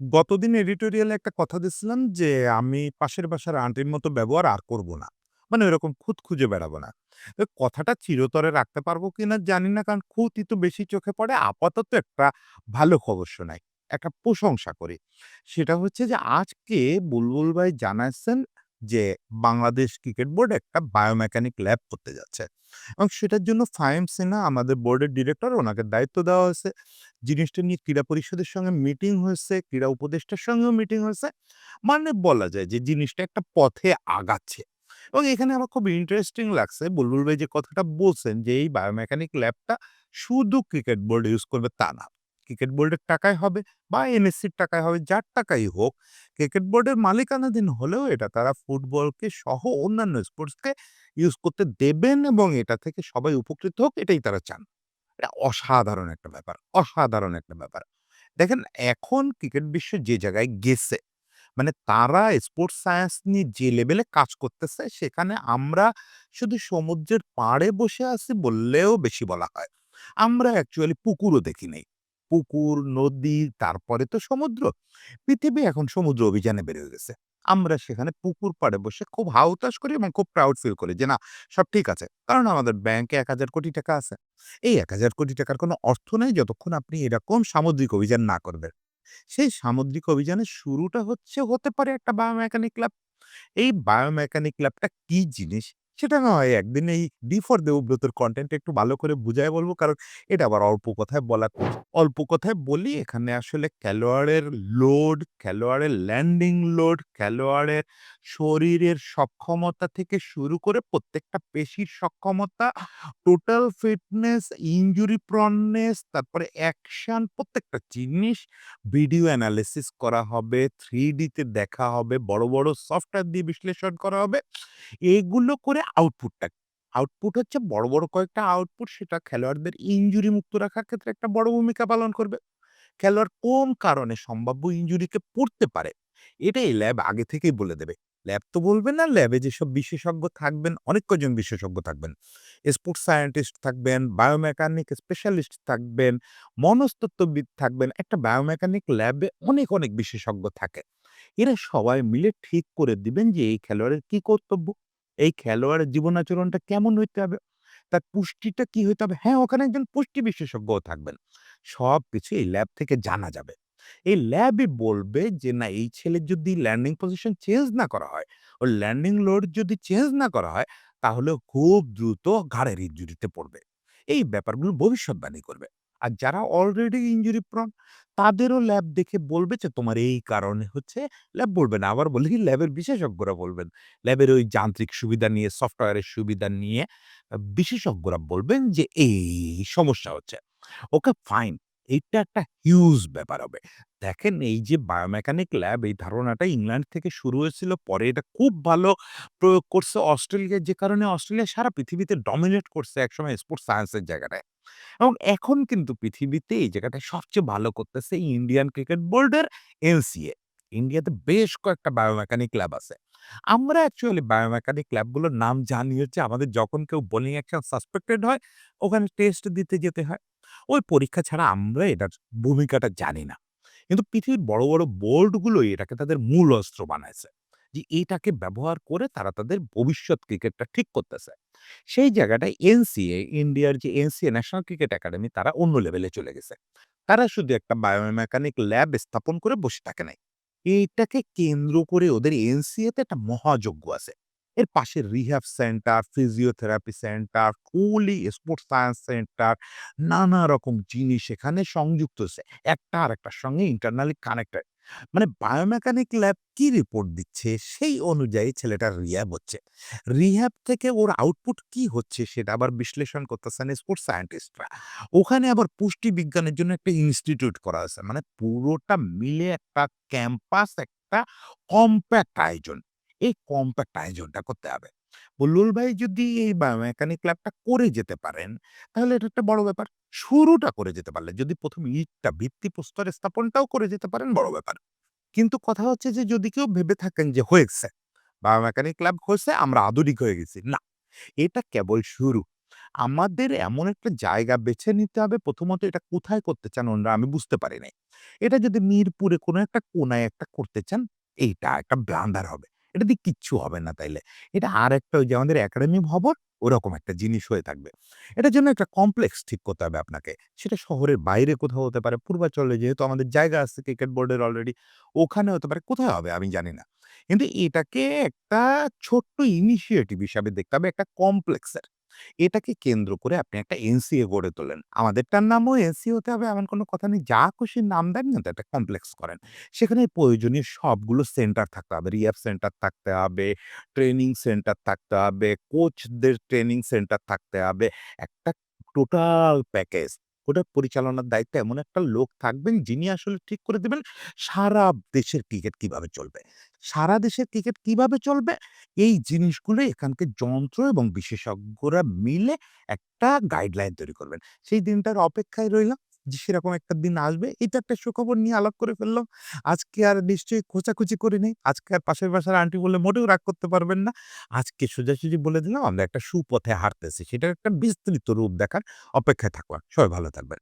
গতদিন এডিটোরিয়ালে একটা কথা দিচ্ছিলাম যে, আমি পাশের বাসার আন্টির মতো ব্যবহার আর করব না। মানে ওইরকম খুঁত খুঁজে বেড়াবো না। কথাটা চিরতরে রাখতে পারব কি না জানি না কারণ খুঁতই তো বেশি চোখে পড়ে। আপাতত একটা ভালো খবর শোনাই। একটা প্রশংসা করি। সেটা হচ্ছে যে আজকে বুলবুল ভাই জানাইছেন যে, বাংলাদেশ ক্রিকেট বোর্ড একটা বায়োমেকানিক ল্যাব করতে যাচ্ছে। এবং সেটার জন্য ফাহিম সিনহা আমাদের বোর্ডের ডিরেক্টর ওনাকে দায়িত্ব দেওয়া হয়েছে। জিনিসটা নিয়ে ক্রীড়া পরিষদের সঙ্গে মিটিং হয়েছে, ক্রীড়া উপদেষ্টার সঙ্গেও মিটিং হয়েছে। মানে বলা যায় যে জিনিসটা একটা পথে আগাচ্ছে। এবং এখানে আমার খুব ইন্টারেস্টিং লাগছে বুলবুল ভাই যে কথাটা বলছেন যে, এই বায়োমেকানিক ল্যাবটা শুধু ক্রিকেট বোর্ড ইউজ করবে তা না। ক্রিকেট বোর্ডের টাকায় হবে বা এনএসসির টাকায় হবে, যার টাকাই হোক, ক্রিকেট বোর্ডের মালিকানাধীন হলেও এটা তারা ফুটবলকে সহ অন্যান্য স্পোর্টসকে ইউজ করতে দেবেন এবং এটা থেকে সবাই উপকৃত হোক এটাই তারা চান। এটা অসাধারণ একটা ব্যাপার, অসাধারণ একটা ব্যাপার। দেখেন এখন ক্রিকেট বিশ্ব যে জায়গায় গেছে, মানে তারা স্পোর্টস সায়েন্স নিয়ে যে লেভেলে কাজ করতেছে সেখানে আমরা শুধু সমুদ্রের পাড়ে বসে আছি বললেও বেশি বলা হয়। আমরা অ্যাকচুয়ালি পুকুরও দেখি নাই। পুকুর, নদী, তারপরে তো সমুদ্র। পৃথিবী এখন সমুদ্র অভিযানে হয়ে গেছে। আমরা সেখানে পুকুর পাড়ে বসে খুব হাউ-তাস করি এবং খুব প্রাউড ফিল করি যে, না সব ঠিক আছে। কারণ আমাদের ব্যাংকে এক হাজার কোটি টাকা আছে। এই এক হাজার কোটি টাকার কোনো অর্থ নেই যতক্ষণ আপনি এরকম সামুদ্রিক অভিযান না করবেন। সেই সামুদ্রিক অভিযানের শুরুটা হচ্ছে হতে পারে একটা বায়োমেকানিক ল্যাব। এই বায়োমেকানিক ল্যাবটা কি জিনিস সেটা না হয় একদিন এই ডি ফর দেবব্রতর কনটেন্ট একটু ভালো করে বুঝায় বলব কারণ এটা আবার অল্প কথায় বলা অল্প কথায় বলি এখানে আসলে খেলোয়াড়ের লোড, খেলোয়াড়ের ল্যান্ডিং লোড, খেলোয়াড়ের শরীরের সক্ষমতা থেকে শুরু করে প্রত্যেকটা পেশির সক্ষমতা, টোটাল ফিটনেস, ইনজুরি প্রননেস, তারপরে অ্যাকশন প্রত্যেকটা জিনিস ভিডিও অ্যানালিসিস করা হবে, থ্রি ডিতে দেখা হবে, বড়, বড় সফটওয়্যার দিয়ে বিশ্লেষণ করা হবে। এগুলো করে আউটপুটটা আউটপুট হচ্ছে বড়, বড় কয়েকটা আউটপুট সেটা খেলোয়াড়দের ইঞ্জুরি মুক্ত রাখার ক্ষেত্রে একটা বড় ভূমিকা পালন করবে। খেলোয়াড় কোন কারণে সম্ভাব্য ইঞ্জুরিকে পড়তে পারে, এটা এই ল্যাব আগে থেকেই বলে দেবে। ল্যাব তো বলবে না, ল্যাবে যেসব বিশেষজ্ঞ থাকবেন, অনেক কয়জন বিশেষজ্ঞ থাকবেন। স্পোর্টস সায়েন্টিস্ট থাকবেন, বায়োমেকানিক স্পেশালিস্ট থাকবেন, মনস্তত্ত্ববিদ থাকবেন। একটা বায়োমেকানিক ল্যাবে অনেক, অনেক বিশেষজ্ঞ থাকে। এরা সবাই মিলে ঠিক করে দিবেন যে এই খেলোয়াড়ের কি কর্তব্য, এই খেলোয়াড়ের জীবন আচরণটা কেমন হইতে হবে, তার পুষ্টিটা কি হইতে হবে। হ্যাঁ, ওখানে একজন পুষ্টি বিশেষজ্ঞও থাকবেন। সব কিছু এই ল্যাব থেকে জানা যাবে। এই ল্যাবই বলবে যে, না এই ছেলের যদি ল্যান্ডিং পজিশন চেঞ্জ না করা হয়, ওর ল্যান্ডিং লোড যদি চেঞ্জ না করা হয়, তাহলে খুব দ্রুত ঘাড়ের ইনজুরিতে পড়বে। এই ব্যাপারগুলো ভবিষ্যৎবাণী করবে। আর যারা অলরেডি ইনজুরি প্রন তাদেরও ল্যাব দেখে বলবে যে, তোমার এই কারণে হচ্ছে ল্যাব বলবে না। আবার বলে ল্যাবের বিশেষজ্ঞরা বলবেন। ল্যাবের ওই যান্ত্রিক সুবিধা নিয়ে, সফটওয়্যারের সুবিধা নিয়ে বিশেষজ্ঞরা বলবেন যে, এই, সমস্যা হচ্ছে। Okay fine. এইটা একটা হিউজ ব্যাপার হবে। দেখেন এই যে বায়োমেকানিক ল্যাব এই ধারণাটা ইংল্যান্ড থেকে শুরু হয়েছিল। পরে এটা খুব ভালো প্রয়োগ করছে অস্ট্রেলিয়া যে কারণে অস্ট্রেলিয়া সারা পৃথিবীতে ডমিনেট করছে একসময় স্পোর্টস সায়েন্সের জায়গাটায়। এবং এখন কিন্তু পৃথিবীতে এই জায়গাটায় সবচেয়ে ভালো করতেছে ইন্ডিয়ান ক্রিকেট বোর্ডের এনসিএ। ইন্ডিয়াতে বেশ কয়েকটা বায়োমেকানিক ক্লাব আছে। আমরা অ্যাকচুয়ালি বায়োমেকানিক ক্লাবগুলোর নাম জানি হচ্ছে আমাদের যখন কেউ বোলিং অ্যাকশন সাসপেক্টেড হয়, ওখানে টেস্ট দিতে যেতে হয়। ওই পরীক্ষা ছাড়া আমরা এটার ভূমিকাটা জানি না। কিন্তু পৃথিবীর বড়, বড় বোর্ডগুলোই এটাকে তাদের মূল অস্ত্র বানাইছে। যে এটাকে ব্যবহার করে তারা তাদের ভবিষ্যৎ ক্রিকেটটা ঠিক করতেছে। সেই জায়গাটায় এনসিএ, ইন্ডিয়ার যে এনসিএ ন্যাশনাল ক্রিকেট একাডেমি তারা অন্য লেভেলে চলে গেছে। তারা শুধু একটা বায়োমেকানিক ল্যাব স্থাপন করে বসে থাকে নাই। এইটাকে কেন্দ্র করে ওদের এনসিএ তে একটা মহাযজ্ঞ আছে। এর পাশে rehab centre, physiotherapy centre, fully sports science centre, নানা রকম জিনিস এখানে সংযুক্ত হইছে। একটা আরেকটার সঙ্গে ইন্টারনালি কানেক্টেড। মানে বায়োমেকানিক ল্যাব কি রিপোর্ট দিচ্ছে সেই অনুযায়ী ছেলেটার রিহ্যাব হচ্ছে। রিহ্যাব থেকে ওর আউটপুট কি হচ্ছে সেটা আবার বিশ্লেষণ করতেছেন স্পোর্টস সায়েন্টিস্টরা। ওখানে আবার পুষ্টি বিজ্ঞানের জন্য একটা ইনস্টিটিউট করা হয়েছে। মানে পুরোটা মিলে একটা ক্যাম্পাস, একটা কম্প্যাক্ট আয়োজন। এই কম্প্যাক্ট আয়োজনটা করতে হবে। বুলবুল ভাই যদি এই বায়োমেকানিক ল্যাবটা করে যেতে পারেন, তাহলে এটা একটা বড় ব্যাপার। শুরুটা করে যেতে পারলে যদি ১ম ইটটা ভিত্তিপ্রস্তর স্থাপনটাও করে যেতে পারেন বড় ব্যাপার। কিন্তু কথা হচ্ছে যে যদি কেউ ভেবে থাকেন যে হয়েছে, বায়োমেকানিক ক্লাব হয়েছে আমরা আধুনিক হয়ে গেছি। না, এটা কেবল শুরু। আমাদের এমন একটা জায়গা বেছে নিতে হবে প্রথমত এটা কোথায় করতে চান ওনারা আমি বুঝতে পারি নাই। এটা যদি মিরপুরে কোনো একটা কোনায় একটা করতে চান, এইটা একটা ব্লান্ডার হবে। এটা দিয়ে কিচ্ছু হবে না তাইলে। এটা আর একটা ওই যে আমাদের একাডেমি ভবন, ওরকম একটা জিনিস হয়ে থাকবে। এটার জন্য একটা কমপ্লেক্স ঠিক করতে হবে আপনাকে। সেটা শহরের বাইরে কোথাও হতে পারে। পূর্বাচলে যেহেতু আমাদের জায়গা আছে ক্রিকেট বোর্ডের অলরেডি ওখানে হতে পারে। কোথায় হবে আমি জানি না। কিন্তু এটাকে একটা ছোট্ট ইনিশিয়েটিভ হিসাবে দেখতে হবে, একটা কমপ্লেক্সের। এটাকে কেন্দ্র করে আপনি একটা এনসিএ গড়ে তোলেন। আমাদেরটার নামও এনসিএ হতে হবে এমন কোনো কথা নেই। যা খুশি নাম দেন কিন্তু একটা কমপ্লেক্স করেন। সেখানে প্রয়োজনীয় সবগুলো সেন্টার থাকতে হবে। রিহ্যাব সেন্টার থাকতে হবে, ট্রেনিং সেন্টার থাকতে হবে, কোচদের ট্রেনিং সেন্টার থাকতে হবে। একটা টোটাল প্যাকেজ। ওটা পরিচালনার দায়িত্বে এমন একটা লোক থাকবেন যিনি আসলে ঠিক করে দিবেন সারা দেশের ক্রিকেট কীভাবে চলবে। সারা দেশের ক্রিকেট কীভাবে চলবে এই জিনিসগুলো এখানকার যন্ত্র এবং বিশেষজ্ঞরা মিলে একটা গাইডলাইন তৈরি করবেন। সেই দিনটার অপেক্ষায় রইলাম যে সেরকম একটা দিন আসবে। এটা একটা সুখবর নিয়ে আলাপ করে ফেললাম। আজকে আর নিশ্চয়ই খোঁচাখুচি করি নেই আজকে আর পাশের বাসার আন্টি বলে মোটেও রাগ করতে পারবেন না। আজকে সোজাসুজি বলে দিলাম, আমরা একটা সুপথে হাঁটতেছি। সেটার একটা বিস্তৃত রূপ দেখার অপেক্ষায় থাকলাম। সবাই ভালো থাকবেন।